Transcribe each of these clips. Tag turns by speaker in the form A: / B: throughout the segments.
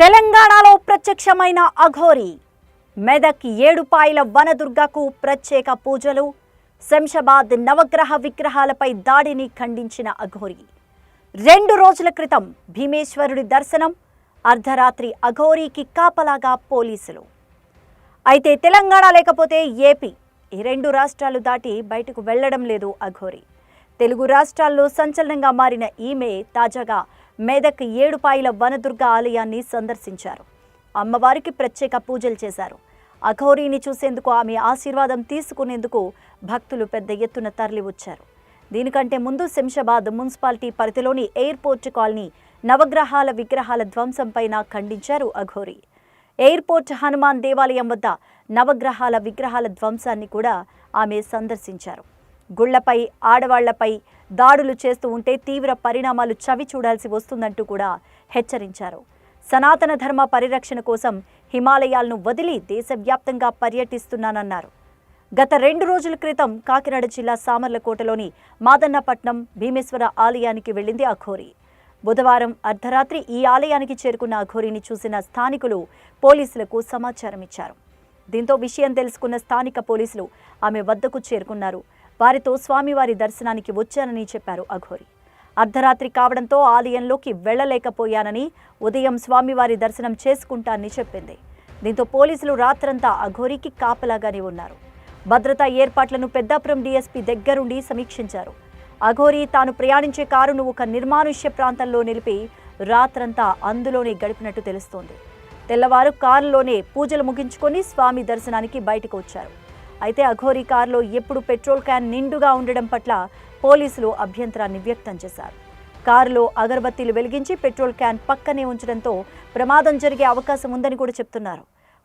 A: తెలంగాణలో ప్రత్యక్షమైన అఘోరి. మెదక్ ఏడుపాయల వనదుర్గకు ప్రత్యేక పూజలు. శంషాబాద్ నవగ్రహ విగ్రహాలపై దాడిని ఖండించిన అఘోరి. రెండు రోజుల క్రితం భీమేశ్వరుడి దర్శనం అర్ధరాత్రి అఘోరీకి కాపలాగా పోలీసులు. అయితే తెలంగాణ లేకపోతే ఏపీ ఈ రెండు రాష్ట్రాలు దాటి బయటకు వెళ్ళడం లేదు అఘోరి. తెలుగు రాష్ట్రాల్లో సంచలనంగా మారిన ఈమె తాజాగా మెదక్ ఏడుపాయల వనదుర్గ ఆలయాన్ని సందర్శించారు. అమ్మవారికి ప్రత్యేక పూజలు చేశారు. అఘోరీని చూసేందుకు ఆమె ఆశీర్వాదం తీసుకునేందుకు భక్తులు పెద్ద ఎత్తున తరలి వచ్చారు దీనికంటే ముందు శంషాబాద్ మున్సిపాలిటీ పరిధిలోని ఎయిర్పోర్ట్ కాలనీ నవగ్రహాల విగ్రహాల ధ్వంసంపైన ఖండించారు అఘోరీ. ఎయిర్పోర్ట్ హనుమాన్ దేవాలయం వద్ద నవగ్రహాల విగ్రహాల ధ్వంసాన్ని కూడా ఆమె సందర్శించారు. గుళ్ళపై ఆడవాళ్ళపై దాడులు చేస్తూ ఉంటే తీవ్ర పరిణామాలు చవి చూడాల్సి వస్తుందంటూ కూడా హెచ్చరించారు. సనాతన ధర్మ పరిరక్షణ కోసం హిమాలయాలను వదిలి దేశవ్యాప్తంగా పర్యటిస్తున్నానన్నారు. గత రెండు రోజుల క్రితం కాకినాడ జిల్లా సామర్లకోటలోని మాదన్నపట్నం భీమేశ్వర ఆలయానికి వెళ్ళింది అఘోరి బుధవారం అర్ధరాత్రి ఈ ఆలయానికి చేరుకున్న అఘోరిని చూసిన స్థానికులు పోలీసులకు సమాచారం ఇచ్చారు దీంతో విషయం తెలుసుకున్న స్థానిక పోలీసులు ఆమె వద్దకు చేరుకున్నారు. వారితో స్వామివారి దర్శనానికి వచ్చానని చెప్పారు అఘోరి. అర్ధరాత్రి కావడంతో ఆలయంలోకి వెళ్ళలేకపోయానని ఉదయం స్వామివారి దర్శనం చేసుకుంటానని చెప్పింది. దీంతో పోలీసులు రాత్రంతా అఘోరికి కాపలాగానే ఉన్నారు. భద్రతా ఏర్పాట్లను పెద్దాపురం డీఎస్పీ దగ్గరుండి సమీక్షించారు. అఘోరి తాను ప్రయాణించే కారును ఒక నిర్మానుష్య ప్రాంతంలో నిలిపి రాత్రంతా అందులోనే గడిపినట్టు తెలుస్తోంది. తెల్లవారు కారులోనే పూజలు ముగించుకొని స్వామి దర్శనానికి బయటకు వచ్చారు. అయితే అఘోరి కారులో ఎప్పుడు పెట్రోల్ క్యాన్ నిండుగా ఉండడం పట్ల పోలీసులు అభ్యంతరాన్ని వ్యక్తం చేశారు. కారులో అగరబత్తీలు వెలిగించి పెట్రోల్ క్యాన్ పక్కనే ఉంచడంతో ప్రమాదం జరిగే అవకాశం ఉందని కూడా చెప్తున్నారు.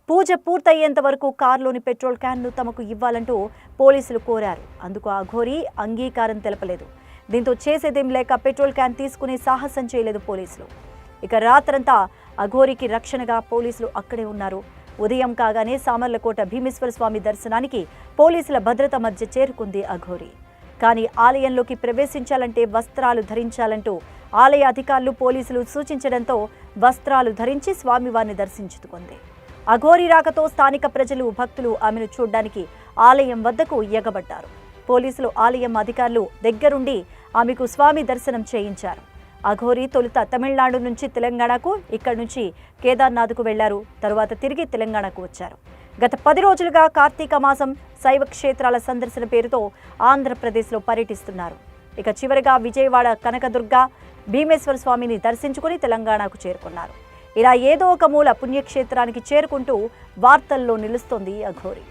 A: పూజ పూర్తయ్యేంత వరకు కారులోని పెట్రోల్ క్యాన్ను తమకు ఇవ్వాలంటూ పోలీసులు కోరారు. అందుకు అఘోరీ అంగీకారం తెలపలేదు. దీంతో చేసేదేం లేక పెట్రోల్ క్యాన్ తీసుకునే సాహసం చేయలేదు పోలీసులు. ఇక రాత్రంతా అఘోరికి రక్షణగా పోలీసులు అక్కడే ఉన్నారు. ఉదయం కాగానే సామర్లకోట భీమేశ్వర స్వామి దర్శనానికి పోలీసుల భద్రత మధ్య చేరుకుంది అఘోరి. కానీ ఆలయంలోకి ప్రవేశించాలంటే వస్త్రాలు ధరించాలంటూ ఆలయ అధికారులు పోలీసులు సూచించడంతో వస్త్రాలు ధరించి స్వామివారిని దర్శించుకుంది. అఘోరి రాకతో స్థానిక ప్రజలు భక్తులు ఆమెను చూడ్డానికి ఆలయం వద్దకు ఎగబడ్డారు. పోలీసులు ఆలయం అధికారులు దగ్గరుండి ఆమెకు స్వామి దర్శనం చేయించారు. అఘోరి తొలుత తమిళనాడు నుంచి తెలంగాణకు ఇక్కడి నుంచి కేదార్నాథ్కు వెళ్ళారు. తరువాత తిరిగి తెలంగాణకు వచ్చారు. గత పది రోజులుగా కార్తీక మాసం శైవ క్షేత్రాల సందర్శన పేరుతో ఆంధ్రప్రదేశ్లో పర్యటిస్తున్నారు. ఇక చివరిగా విజయవాడ కనకదుర్గ భీమేశ్వర స్వామిని దర్శించుకుని తెలంగాణకు చేరుకున్నారు. ఇలా ఏదో ఒక మూల పుణ్యక్షేత్రానికి చేరుకుంటూ వార్తల్లో నిలుస్తోంది అఘోరి.